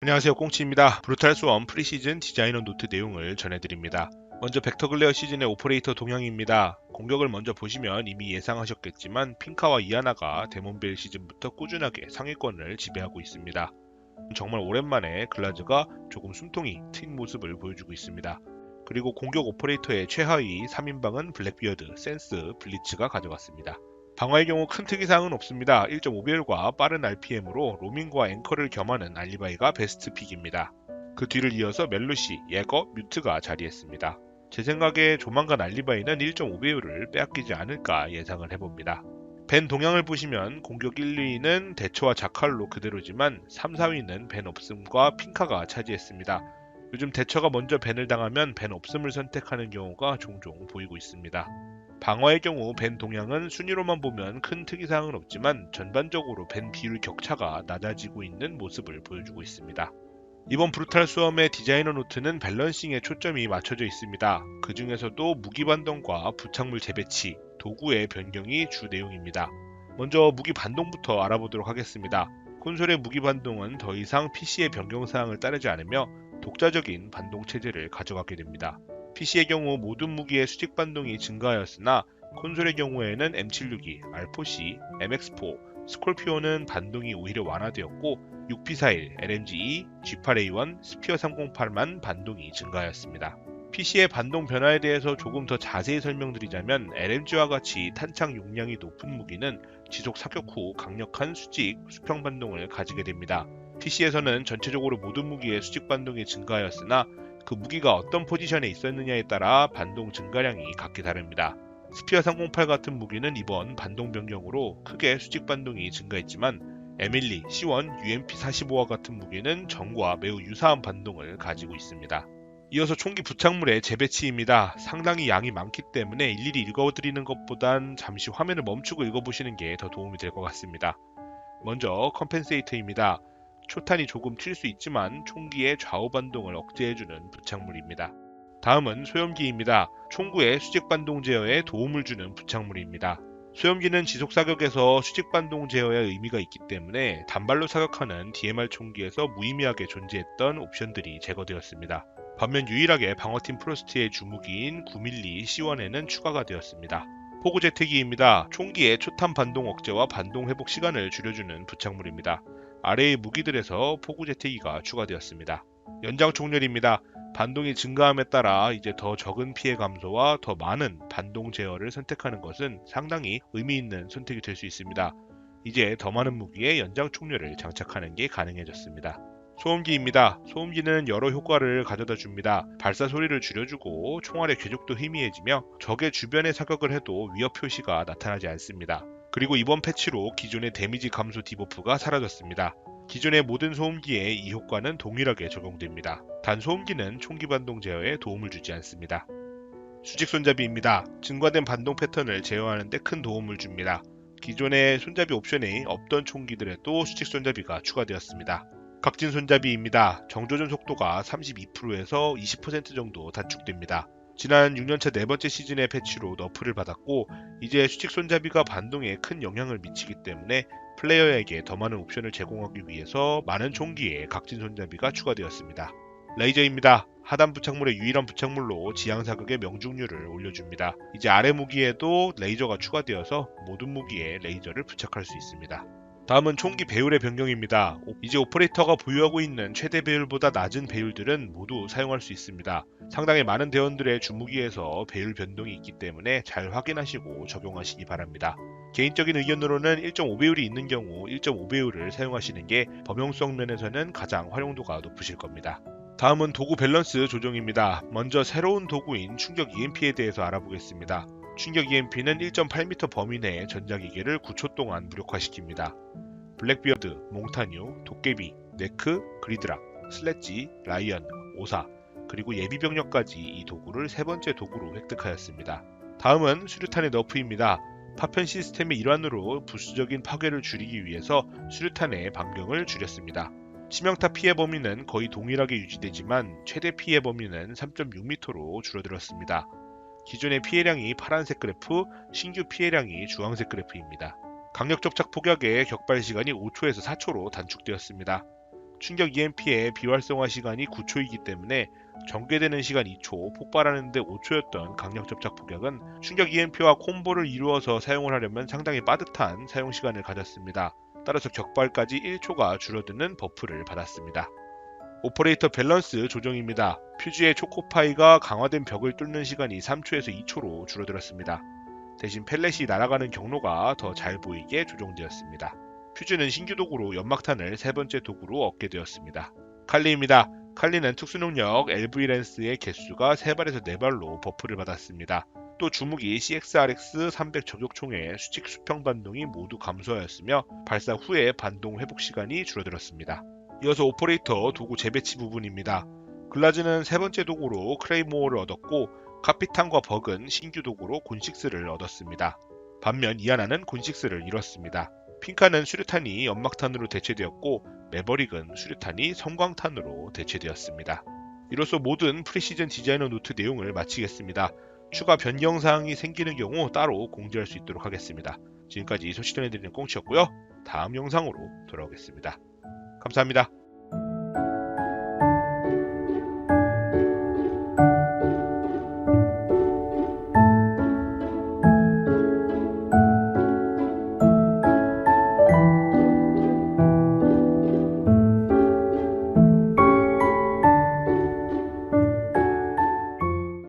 안녕하세요 꽁치입니다. 브루탈 스원 프리시즌 디자이너 노트 내용을 전해드립니다. 먼저 벡터 글레어 시즌의 오퍼레이터 동향입니다. 공격을 먼저 보시면 이미 예상하셨겠지만 핑카와 이아나가 데몬벨 시즌부터 꾸준하게 상위권을 지배하고 있습니다. 정말 오랜만에 글라즈가 조금 숨통이 트인 모습을 보여주고 있습니다. 그리고 공격 오퍼레이터의 최하위 3인방은 블랙비어드, 센스, 블리츠가 가져갔습니다. 방어의 경우 큰 특이사항은 없습니다. 1.5배율과 빠른 RPM으로 로밍과 앵커를 겸하는 알리바이가 베스트 픽입니다. 그 뒤를 이어서 멜루시, 예거, 뮤트가 자리했습니다. 제 생각에 조만간 알리바이는 1.5배율을 빼앗기지 않을까 예상을 해봅니다. 벤 동향을 보시면 공격 1, 2위는 대처와 자칼로 그대로지만 3, 4위는 벤 없음과 핑카가 차지했습니다. 요즘 대처가 먼저 벤을 당하면 벤 없음을 선택하는 경우가 종종 보이고 있습니다. 방어의 경우 벤 동향은 순위로만 보면 큰 특이사항은 없지만 전반적으로 벤 비율 격차가 낮아지고 있는 모습을 보여주고 있습니다. 이번 브루탈 수험의 디자이너 노트는 밸런싱에 초점이 맞춰져 있습니다. 그 중에서도 무기 반동과 부착물 재배치, 도구의 변경이 주 내용입니다. 먼저 무기 반동부터 알아보도록 하겠습니다. 콘솔의 무기 반동은 더 이상 PC의 변경 사항을 따르지 않으며 독자적인 반동 체제를 가져가게 됩니다. PC의 경우 모든 무기의 수직 반동이 증가하였으나 콘솔의 경우에는 M762, R4C, MX4, 스콜피오는 반동이 오히려 완화되었고 6P41, LMG2, G8A1, 스피어 308만 반동이 증가하였습니다. PC의 반동 변화에 대해서 조금 더 자세히 설명드리자면 LMG와 같이 탄창 용량이 높은 무기는 지속 사격 후 강력한 수직 수평 반동을 가지게 됩니다. PC에서는 전체적으로 모든 무기의 수직 반동이 증가하였으나 그 무기가 어떤 포지션에 있었느냐에 따라 반동 증가량이 각기 다릅니다. 스피어 308 같은 무기는 이번 반동 변경으로 크게 수직 반동이 증가했지만 M12, C1, UMP45와 같은 무기는 전과 매우 유사한 반동을 가지고 있습니다. 이어서 총기 부착물의 재배치입니다. 상당히 양이 많기 때문에 일일이 읽어드리는 것보단 잠시 화면을 멈추고 읽어보시는 게 더 도움이 될 것 같습니다. 먼저 컴펜세이터입니다. 초탄이 조금 튈 수 있지만 총기의 좌우 반동을 억제해주는 부착물입니다. 다음은 소염기입니다. 총구의 수직 반동 제어에 도움을 주는 부착물입니다. 소염기는 지속 사격에서 수직 반동 제어에 의미가 있기 때문에 단발로 사격하는 DMR 총기에서 무의미하게 존재했던 옵션들이 제거되었습니다. 반면 유일하게 방어팀 프로스트의 주무기인 9mm C1에는 추가가 되었습니다. 포구 제트기입니다. 총기의 초탄 반동 억제와 반동 회복 시간을 줄여주는 부착물입니다. 아래의 무기들에서 포구 제트기가 추가되었습니다. 연장 총렬입니다. 반동이 증가함에 따라 이제 더 적은 피해 감소와 더 많은 반동 제어를 선택하는 것은 상당히 의미 있는 선택이 될 수 있습니다. 이제 더 많은 무기에 연장 총렬을 장착하는 게 가능해졌습니다. 소음기입니다. 소음기는 여러 효과를 가져다 줍니다. 발사 소리를 줄여주고 총알의 궤적도 희미해지며 적의 주변에 사격을 해도 위협 표시가 나타나지 않습니다. 그리고 이번 패치로 기존의 데미지 감소 디버프가 사라졌습니다. 기존의 모든 소음기에 이 효과는 동일하게 적용됩니다. 단 소음기는 총기 반동 제어에 도움을 주지 않습니다. 수직 손잡이입니다. 증가된 반동 패턴을 제어하는 데 큰 도움을 줍니다. 기존의 손잡이 옵션에 없던 총기들에도 수직 손잡이가 추가되었습니다. 각진 손잡이입니다. 정조준 속도가 32%에서 20% 정도 단축됩니다. 지난 6년차 네 번째 시즌의 패치로 너프를 받았고 이제 수직 손잡이가 반동에 큰 영향을 미치기 때문에 플레이어에게 더 많은 옵션을 제공하기 위해서 많은 총기에 각진 손잡이가 추가되었습니다. 레이저입니다. 하단 부착물의 유일한 부착물로 지향 사격의 명중률을 올려줍니다. 이제 아래 무기에도 레이저가 추가되어서 모든 무기에 레이저를 부착할 수 있습니다. 다음은 총기 배율의 변경입니다. 이제 오퍼레이터가 보유하고 있는 최대 배율보다 낮은 배율들은 모두 사용할 수 있습니다. 상당히 많은 대원들의 주무기에서 배율 변동이 있기 때문에 잘 확인하시고 적용하시기 바랍니다. 개인적인 의견으로는 1.5배율이 있는 경우 1.5배율을 사용하시는 게 범용성 면에서는 가장 활용도가 높으실 겁니다. 다음은 도구 밸런스 조정입니다. 먼저 새로운 도구인 충격 EMP에 대해서 알아보겠습니다. 충격 EMP는 1.8m 범위 내의 전자기계를 9초 동안 무력화시킵니다. 블랙비어드, 몽타뉴, 도깨비, 네크, 그리드락, 슬래지, 라이언, 오사, 그리고 예비병력까지 이 도구를 세 번째 도구로 획득하였습니다. 다음은 수류탄의 너프입니다. 파편 시스템의 일환으로 부수적인 파괴를 줄이기 위해서 수류탄의 반경을 줄였습니다. 치명타 피해 범위는 거의 동일하게 유지되지만 최대 피해 범위는 3.6m로 줄어들었습니다. 기존의 피해량이 파란색 그래프, 신규 피해량이 주황색 그래프입니다. 강력 접착 폭격의 격발 시간이 5초에서 4초로 단축되었습니다. 충격 EMP의 비활성화 시간이 9초이기 때문에 전개되는 시간 2초, 폭발하는데 5초였던 강력 접착 폭약은 충격 EMP와 콤보를 이루어서 사용을 하려면 상당히 빠듯한 사용 시간을 가졌습니다. 따라서 격발까지 1초가 줄어드는 버프를 받았습니다. 오퍼레이터 밸런스 조정입니다. 퓨즈의 초코파이가 강화된 벽을 뚫는 시간이 3초에서 2초로 줄어들었습니다. 대신 펠렛이 날아가는 경로가 더 잘 보이게 조정되었습니다. 퓨즈는 신규 도구로 연막탄을 세 번째 도구로 얻게 되었습니다. 칼리입니다. 칼리는 특수능력 LV 랜스의 개수가 3발에서 4발로 버프를 받았습니다. 또 주무기 CXRX 300 저격총의 수직 수평 반동이 모두 감소하였으며 발사 후에 반동 회복 시간이 줄어들었습니다. 이어서 오퍼레이터 도구 재배치 부분입니다. 글라즈는 세 번째 도구로 크레이모어를 얻었고 카피탄과 버그는 신규 도구로 곤식스를 얻었습니다. 반면 이아나는 곤식스를 잃었습니다. 핑카는 수류탄이 연막탄으로 대체되었고 매버릭은 수류탄이 성광탄으로 대체되었습니다. 이로써 모든 프리시즌 디자이너 노트 내용을 마치겠습니다. 추가 변경 사항이 생기는 경우 따로 공지할 수 있도록 하겠습니다. 지금까지 소식 전해드리는 꽁치였고요. 다음 영상으로 돌아오겠습니다. 감사합니다.